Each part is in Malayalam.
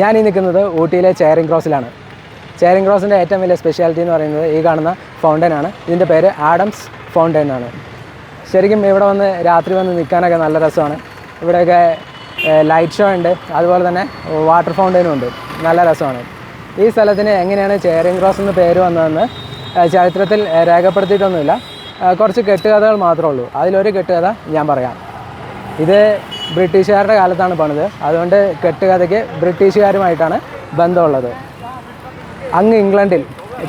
ഞാൻ ഈ നിൽക്കുന്നത് ഊട്ടിയിലെ ചെയറിംഗ് ക്രോസിലാണ്. ചെയറിംഗ് ക്രോസിന്റെ ഏറ്റവും വലിയ സ്പെഷ്യാലിറ്റി എന്ന് പറയുന്നത് ഈ കാണുന്ന ഫൗണ്ടൻ ആണ്. ഇതിന്റെ പേര് ആഡംസ് ഫൗണ്ടൻ ആണ്. ശരിക്കും ഇവിടെ വന്ന് രാത്രി വന്ന് നിൽക്കാനൊക്കെ നല്ല രസമാണ്. ഇവിടെയൊക്കെ ലൈറ്റ് ഷോ ഉണ്ട്. അതുപോലെ തന്നെ വാട്ടർ ഫൗണ്ടനും ഉണ്ട്. നല്ല രസമാണ്. ഈ സ്ഥലത്തിന് എങ്ങനെയാണ് ചെയറിംഗ് ക്രോസ് എന്ന് പേര് വന്നതെന്ന് ചരിത്രത്തിൽ രേഖപ്പെടുത്തിയിട്ടൊന്നുമില്ല. കുറച്ച് കെട്ടുകഥകൾ മാത്രമേ ഉള്ളൂ. അതിലൊരു കെട്ടുകഥ ഞാൻ പറയാം. ഇത് ബ്രിട്ടീഷുകാരുടെ കാലത്താണ് പണിത്. അതുകൊണ്ട് കെട്ടുകഥയ്ക്ക് ബ്രിട്ടീഷുകാരുമായിട്ടാണ് ബന്ധമുള്ളത്. അങ്ങ് ഇംഗ്ലണ്ടിൽ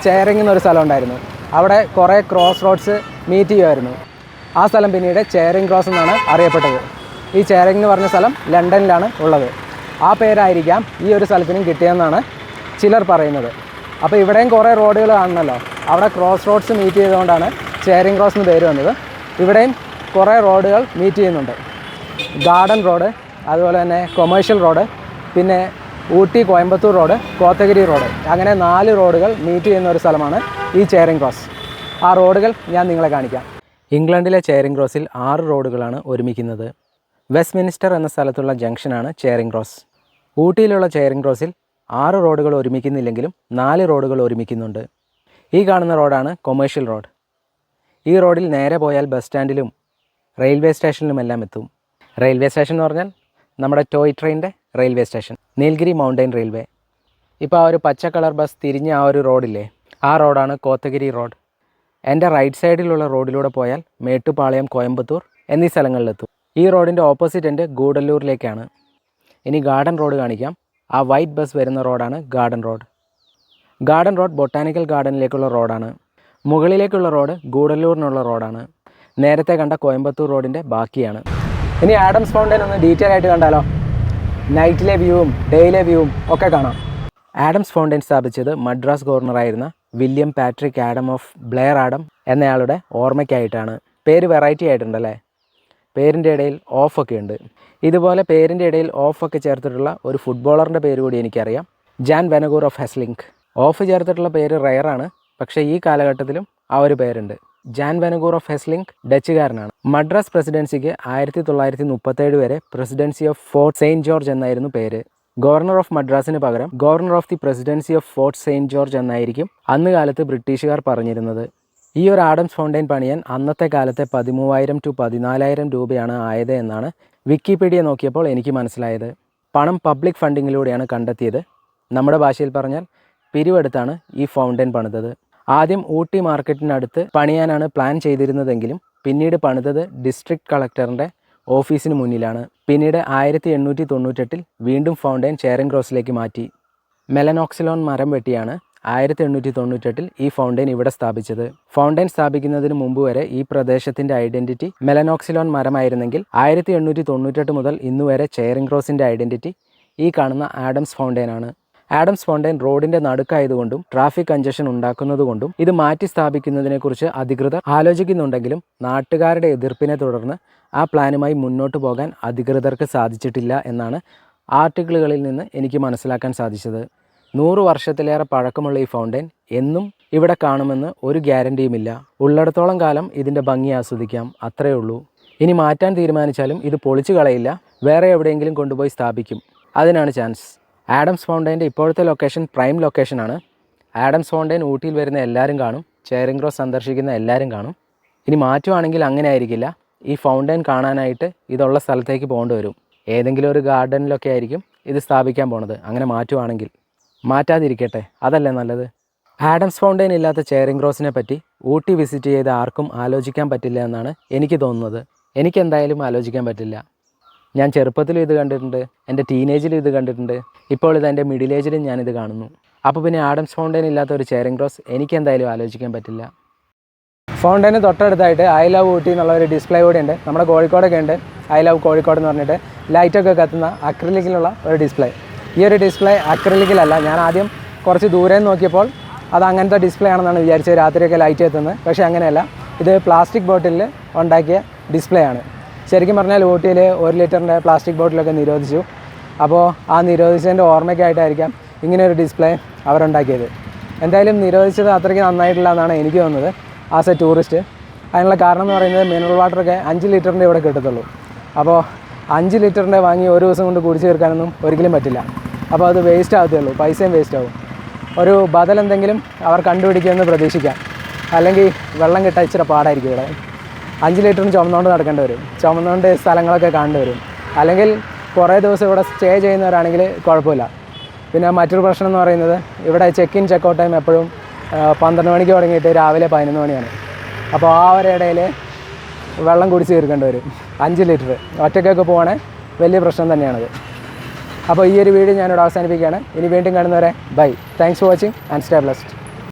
ചേറിംഗ് എന്നൊരു സ്ഥലം ഉണ്ടായിരുന്നു. അവിടെ കുറേ ക്രോസ് റോഡ്സ് മീറ്റ് ചെയ്യുമായിരുന്നു. ആ സ്ഥലം പിന്നീട് ചേറിംഗ് ക്രോസ് എന്നാണ് അറിയപ്പെട്ടത്. ഈ ചേറിംഗ് എന്ന് പറഞ്ഞ സ്ഥലം ലണ്ടനിലാണ് ഉള്ളത്. ആ പേരായിരിക്കാം ഈ ഒരു സ്ഥലത്തിനും കിട്ടിയതെന്നാണ് ചിലർ പറയുന്നത്. അപ്പോൾ ഇവിടെയും കുറേ റോഡുകൾ കാണണമല്ലോ അവിടെ ക്രോസ് റോഡ്സ് മീറ്റ് ചെയ്തുകൊണ്ടാണ് ചേറിംഗ് ക്രോസ് എന്ന് പേര് വന്നത്. ഇവിടെയും കുറേ റോഡുകൾ മീറ്റ് ചെയ്യുന്നുണ്ട്. ഗാർഡൻ റോഡ് അതുപോലെ തന്നെ കൊമേഴ്ഷ്യൽ റോഡ് പിന്നെ ഊട്ടി കോയമ്പത്തൂർ റോഡ് കോത്തഗിരി റോഡ്. അങ്ങനെ നാല് റോഡുകൾ മീറ്റ് ചെയ്യുന്ന ഒരു സ്ഥലമാണ് ഈ ചെയറിംഗ് ക്രോസ് ആ റോഡുകൾ ഞാൻ നിങ്ങളെ കാണിക്കാം. ഇംഗ്ലണ്ടിലെ ചെയറിംഗ് ക്രോസിൽ ആറ് റോഡുകളാണ് ഒരുമിക്കുന്നത്. വെസ്റ്റ് മിനിസ്റ്റർ എന്ന സ്ഥലത്തുള്ള ജംഗ്ഷനാണ് ചെയറിംഗ് ക്രോസ് ഊട്ടിയിലുള്ള ചെയറിംഗ് ക്രോസിൽ ആറ് റോഡുകൾ ഒരുമിക്കുന്നില്ലെങ്കിലും നാല് റോഡുകൾ ഒരുമിക്കുന്നുണ്ട്. ഈ കാണുന്ന റോഡാണ് കൊമേഴ്ഷ്യൽ റോഡ്. ഈ റോഡിൽ നേരെ പോയാൽ ബസ് സ്റ്റാൻഡിലും റെയിൽവേ സ്റ്റേഷനിലുമെല്ലാം എത്തും. റെയിൽവേ സ്റ്റേഷൻ എന്ന് പറഞ്ഞാൽ നമ്മുടെ ടോയ് ട്രെയിനിന്റെ railway station Nilgiri mountain railway. ഇപ്പോൾ ആ ഒരു പച്ച കളർ ബസ് തിരിഞ്ഞ ആ ഒരു റോഡില്ലേ ആ റോഡാണ് കോത്തഗിരി റോഡ്. എന്റെ റൈറ്റ് സൈഡിലുള്ള റോഡിലൂടെ പോയാൽ മേട്ടുപാളയം കോയമ്പത്തൂർ എന്നീ സ്ഥലങ്ങളിലെത്തും. ഈ റോഡിന്റെ ഓപ്പോസിറ്റ് എന്റെ ഗൂഡല്ലൂരിലേക്കാണ്. ഇനി ഗാർഡൻ റോഡ് കാണിക്കാം. ആ വൈറ്റ് ബസ് വരുന്ന റോഡാണ് garden road. Garden road botanical ഗാർഡനിലേക്കുള്ള റോഡാണ്. മുകളിലേക്കുള്ള റോഡ് ഗൂഡല്ലൂരിനുള്ള റോഡാണ്. നേരത്തെ കണ്ട കോയമ്പത്തൂർ റോഡിന്റെ ബാക്കിയാണ്. ഇനി ആഡംസ് ഫൗണ്ടൻ ഒന്ന് ഡീറ്റെയിൽ ആയിട്ട് കണ്ടാലോ? നൈറ്റിലെ വ്യൂവും ഡേയിലെ വ്യൂവും ഒക്കെ കാണാം. ആഡംസ് ഫൗണ്ടൻ സ്ഥാപിച്ചത് Madras ഗവർണറായിരുന്ന William Patrick Adam of Blair Adam എന്നയാളുടെ ഓർമ്മയ്ക്കായിട്ടാണ്. പേര് വെറൈറ്റി ആയിട്ടുണ്ടല്ലേ? പേരിന്റെ ഇടയിൽ ഓഫൊക്കെ ഉണ്ട്. ഇതുപോലെ പേരിന്റെ ഇടയിൽ ഓഫൊക്കെ ചേർത്തിട്ടുള്ള ഒരു ഫുട്ബോളറിന്റെ പേര് കൂടി എനിക്കറിയാം. Jan Vennegoor of Hesselink of ചേർത്തിട്ടുള്ള പേര് റയറാണ് പക്ഷേ ഈ കാലഘട്ടത്തിലും ആ ഒരു പേരുണ്ട്. ജാൻ വെനഗൂർ ഓഫ് ഹെസ്ലിംഗ് ഡച്ചുകാരനാണ്. മദ്രാസ് പ്രസിഡൻസിക്ക് ആയിരത്തി തൊള്ളായിരത്തി മുപ്പത്തേഴ് വരെ presidency of Fort Saint George എന്നായിരുന്നു പേര്. ഗവർണർ ഓഫ് മദ്രാസിന് പകരം governor of the presidency of Fort Saint George എന്നായിരിക്കും അന്ന് കാലത്ത് ബ്രിട്ടീഷുകാർ പറഞ്ഞിരുന്നത്. ഈ ഒരു ആഡംസ് ഫൗണ്ടൈൻ പണിയാൻ അന്നത്തെ കാലത്തെ പതിമൂവായിരം ടു പതിനാലായിരം രൂപയാണ് ആയത് എന്നാണ് വിക്കിപീഡിയ നോക്കിയപ്പോൾ എനിക്ക് മനസ്സിലായത്. പണം പബ്ലിക് ഫണ്ടിങ്ങിലൂടെയാണ് കണ്ടെത്തിയത്. നമ്മുടെ ഭാഷയിൽ പറഞ്ഞാൽ പിരിവെടുത്താണ് ഈ ഫൗണ്ടൈൻ പണിതത്. ആദ്യം ഊട്ടി മാർക്കറ്റിനടുത്ത് പണിയാനാണ് പ്ലാൻ ചെയ്തിരുന്നതെങ്കിലും പിന്നീട് പണിതത് ഡിസ്ട്രിക്ട് കളക്ടറിന്റെ ഓഫീസിന് മുന്നിലാണ്. പിന്നീട് ആയിരത്തി എണ്ണൂറ്റി തൊണ്ണൂറ്റെട്ടിൽ വീണ്ടും ഫൗണ്ടൈൻ ചേരൻ ക്രോസിലേക്ക് മാറ്റി. മെലനോക്സിലോൺ മരം വെട്ടിയാണ് ആയിരത്തി എണ്ണൂറ്റി തൊണ്ണൂറ്റെട്ടിൽ ഈ ഫൗണ്ടൈൻ ഇവിടെ സ്ഥാപിച്ചത്. ഫൗണ്ടൈൻ സ്ഥാപിക്കുന്നതിന് മുമ്പ് വരെ ഈ പ്രദേശത്തിന്റെ ഐഡന്റിറ്റി മെലനോക്സിലോൺ മരമായിരുന്നെങ്കിൽ ആയിരത്തി എണ്ണൂറ്റി തൊണ്ണൂറ്റെട്ട് മുതൽ ഇന്നുവരെ ചെയറിംഗ് ക്രോസിന്റെ ഐഡന്റിറ്റി ഈ കാണുന്ന ആഡംസ് ഫൗണ്ടൈൻ ആണ് ആഡംസ് ഫൗണ്ടൈൻ റോഡിന്റെ നടുക്കായതുകൊണ്ടും ട്രാഫിക് കഞ്ചഷൻ ഉണ്ടാക്കുന്നതുകൊണ്ടും ഇത് മാറ്റി സ്ഥാപിക്കുന്നതിനെക്കുറിച്ച് അധികൃതർ ആലോചിക്കുന്നുണ്ടെങ്കിലും നാട്ടുകാരുടെ എതിർപ്പിനെ തുടർന്ന് ആ പ്ലാനുമായി മുന്നോട്ട് പോകാൻ അധികൃതർക്ക് സാധിച്ചിട്ടില്ല എന്നാണ് ആർട്ടിക്കിളുകളിൽ നിന്ന് എനിക്ക് മനസ്സിലാക്കാൻ സാധിച്ചത്. നൂറ് വർഷത്തിലേറെ പഴക്കമുള്ള ഈ ഫൗണ്ടൈൻ എന്നും ഇവിടെ കാണുമെന്ന് ഒരു ഗ്യാരണ്ടിയുമില്ല. ഉള്ളിടത്തോളം കാലം ഇതിന്റെ ഭംഗി ആസ്വദിക്കാം അത്രയേ ഉള്ളൂ. ഇനി മാറ്റാൻ തീരുമാനിച്ചാലും ഇത് പൊളിച്ചു കളയില്ല വേറെ എവിടെയെങ്കിലും കൊണ്ടുപോയി സ്ഥാപിക്കും. അതിനാണ് ചാൻസ്. ആഡംസ് ഫൗണ്ടൈന്റെ ഇപ്പോഴത്തെ ലൊക്കേഷൻ പ്രൈം ലൊക്കേഷനാണ്. ആഡംസ് ഫൗണ്ടൈൻ ഊട്ടിയിൽ വരുന്ന എല്ലാവരും കാണും. ചേറിംഗ് ക്രോസ് സന്ദർശിക്കുന്ന എല്ലാവരും കാണും. ഇനി മാറ്റുവാണെങ്കിൽ അങ്ങനെ ആയിരിക്കില്ല. ഈ ഫൗണ്ടൈൻ കാണാനായിട്ട് ഇതുള്ള സ്ഥലത്തേക്ക് പോകേണ്ടി വരും. ഏതെങ്കിലും ഒരു ഗാർഡനിലൊക്കെ ആയിരിക്കും ഇത് സ്ഥാപിക്കാൻ പോണത്. അങ്ങനെ മാറ്റുവാണെങ്കിൽ. മാറ്റാതിരിക്കട്ടെ. അതല്ലേ നല്ലത്? ആഡംസ് ഫൗണ്ടൈൻ ഇല്ലാത്ത ചെയറിംഗ് ക്രോസിനെ പറ്റി ഊട്ടി വിസിറ്റ് ചെയ്ത് ആർക്കും ആലോചിക്കാൻ പറ്റില്ല എന്നാണ് എനിക്ക് തോന്നുന്നത്. എനിക്കെന്തായാലും ആലോചിക്കാൻ പറ്റില്ല. ഞാൻ ചെറുപ്പത്തിലും ഇത് കണ്ടിട്ടുണ്ട് എന്റെ ടീനേജിലും ഇത് കണ്ടിട്ടുണ്ട്. ഇപ്പോൾ ഇത് എന്റെ മിഡിൽ ഏജിലും ഞാനിത് കാണുന്നു. അപ്പോൾ പിന്നെ ആഡംസ് ഫൗണ്ടൈൻ ഇല്ലാത്ത ഒരു ചേരിങ് ക്രോസ് എനിക്ക് എന്തായാലും ആലോചിക്കാൻ പറ്റില്ല. ഫൗണ്ടൈന് തൊട്ടടുത്തായിട്ട് ഐ ലവ് ഊട്ടി എന്നുള്ള ഒരു ഡിസ്പ്ലേ കൂടി ഉണ്ട്. നമ്മുടെ കോഴിക്കോടൊക്കെ ഉണ്ട്. ഐ ലവ് കോഴിക്കോട് എന്ന് പറഞ്ഞിട്ട് ലൈറ്റൊക്കെ കത്തുന്ന അക്രിലിക്കിലുള്ള ഒരു ഡിസ്പ്ലേ ഈ ഒരു ഡിസ്പ്ലേ അക്രിലിക്കിലല്ല. ഞാൻ ആദ്യം കുറച്ച് ദൂരെ നോക്കിയപ്പോൾ അത് അങ്ങനത്തെ ഡിസ്പ്ലേ ആണെന്നാണ് വിചാരിച്ചത്. രാത്രിയൊക്കെ ലൈറ്റ് എത്തുന്നത്. പക്ഷേ അങ്ങനെയല്ല. ഇത് പ്ലാസ്റ്റിക് ബോട്ടിലിൽ ഉണ്ടാക്കിയ ഡിസ്പ്ലേ ആണ്. ശരിക്കും പറഞ്ഞാൽ ഊട്ടിയിൽ ഒരു ലിറ്ററിന്റെ പ്ലാസ്റ്റിക് ബോട്ടിലൊക്കെ നിരോധിച്ചു. അപ്പോൾ ആ നിരോധിച്ചതിന്റെ ഓർമ്മയ്ക്കായിട്ടായിരിക്കാം ഇങ്ങനെ ഒരു ഡിസ്പ്ലേ അവരുണ്ടാക്കിയത്. എന്തായാലും നിരോധിച്ചത് അത്രയ്ക്ക് നന്നായിട്ടില്ല എന്നാണ് എനിക്ക് തോന്നുന്നത് ആസ് എ ടൂറിസ്റ്റ് അതിനുള്ള കാരണം എന്ന് പറയുന്നത് മിനറൽ വാട്ടറൊക്കെ അഞ്ച് ലിറ്ററിന്റെ ഇവിടെ കിട്ടത്തുള്ളൂ. അപ്പോൾ അഞ്ച് ലിറ്ററിന്റെ വാങ്ങി ഒരു ദിവസം കൊണ്ട് കുടിച്ച് തീർക്കാനൊന്നും ഒരിക്കലും പറ്റില്ല. അപ്പോൾ അത് വേസ്റ്റ് ആകത്തേ പൈസയും വേസ്റ്റ് ആവും. ഒരു ബദൽ എന്തെങ്കിലും അവർ കണ്ടുപിടിക്കുമെന്ന് പ്രതീക്ഷിക്കാം. അല്ലെങ്കിൽ വെള്ളം കിട്ടാൻ ഇച്ചിരി പാടായിരിക്കും ഇവിടെ. അഞ്ച് ലിറ്ററും ചുമന്നുകൊണ്ട് നടക്കേണ്ടി വരും. ചുമന്നുകൊണ്ട് സ്ഥലങ്ങളൊക്കെ കാണേണ്ടി വരും. അല്ലെങ്കിൽ കുറേ ദിവസം ഇവിടെ സ്റ്റേ ചെയ്യുന്നവരാണെങ്കിൽ കുഴപ്പമില്ല. പിന്നെ മറ്റൊരു പ്രശ്നം എന്ന് പറയുന്നത് ഇവിടെ check in check out time എപ്പോഴും പന്ത്രണ്ട് മണിക്ക് തുടങ്ങിയിട്ട് രാവിലെ പതിനൊന്ന് മണിയാണ്. അപ്പോൾ ആ ഒരു ഇടയിൽ വെള്ളം കുടിച്ച് തീർക്കേണ്ടി വരും. അഞ്ച് ലിറ്റർ ഒറ്റയ്ക്കൊക്കെ പോകണേ വലിയ പ്രശ്നം തന്നെയാണത്. അപ്പോൾ ഈ ഒരു വീഡിയോ ഞാനിവിടെ അവസാനിപ്പിക്കുകയാണ്. ഇനി വീണ്ടും കാണുന്നവരെ bye thanks for watching and stay blessed